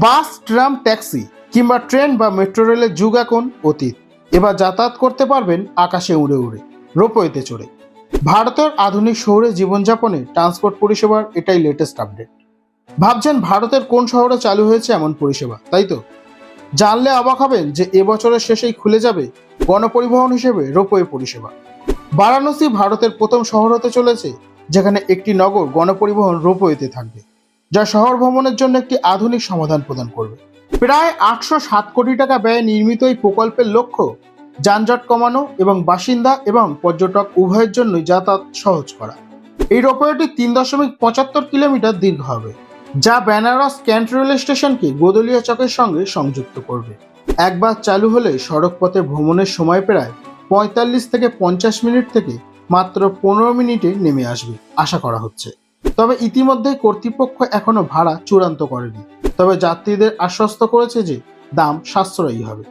বাস, tram, taxi কিংবা train বা metro রেলের যুগ এখন অতীত। এবার যাতায়াত করতে পারবেন আকাশে উড়ে উড়ে, রোপওয়েতে চড়ে। ভারতের আধুনিক শহরে জীবনযাপনে ট্রান্সপোর্ট পরিষেবার এটাই লেটেস্ট আপডেট ভাবছেন ভারতের কোন শহরে চালু হয়েছে এমন পরিষেবা, তাই তো? জানলে অবাক হবেন যে এবছরের শেষেই খুলে যাবে গণপরিবহন হিসেবে রোপওয়ে পরিষেবা। বারাণসী ভারতের প্রথম শহর হতে চলেছে, যেখানে একটি নগর গণপরিবহন রোপওয়েতে থাকবে। যা শহর ভ্রমণের জন্য একটি আধুনিক সমাধান প্রদান করবে। প্রায় আটশো সাত কোটি টাকা ব্যয়ে নির্মিত এই প্রকল্পের লক্ষ্য যানজট কমানো এবং বাসিন্দা এবং পর্যটক উভয়ের জন্যই যাতায়াত সহজ করা। এই রোপওয়েটি তিন দশমিক পঁচাত্তর কিলোমিটার দীর্ঘ হবে, যা বেনারস ক্যান্ট রেল স্টেশনকে গোদলিয়া চকের সঙ্গে সংযুক্ত করবে। একবার চালু হলে সড়কপথে ভ্রমণের সময় প্রায় পঁয়তাল্লিশ থেকে পঞ্চাশ মিনিট থেকে মাত্র পনেরো মিনিটে নেমে আসবে, আশা করা হচ্ছে। তবে ইতিমধ্যে কর্তৃপক্ষ এখনও ভাড়া চূড়ান্ত করেনি। তবে যাত্রীদের আশ্বস্ত করেছে যে দাম সাশ্রয়ী হবে।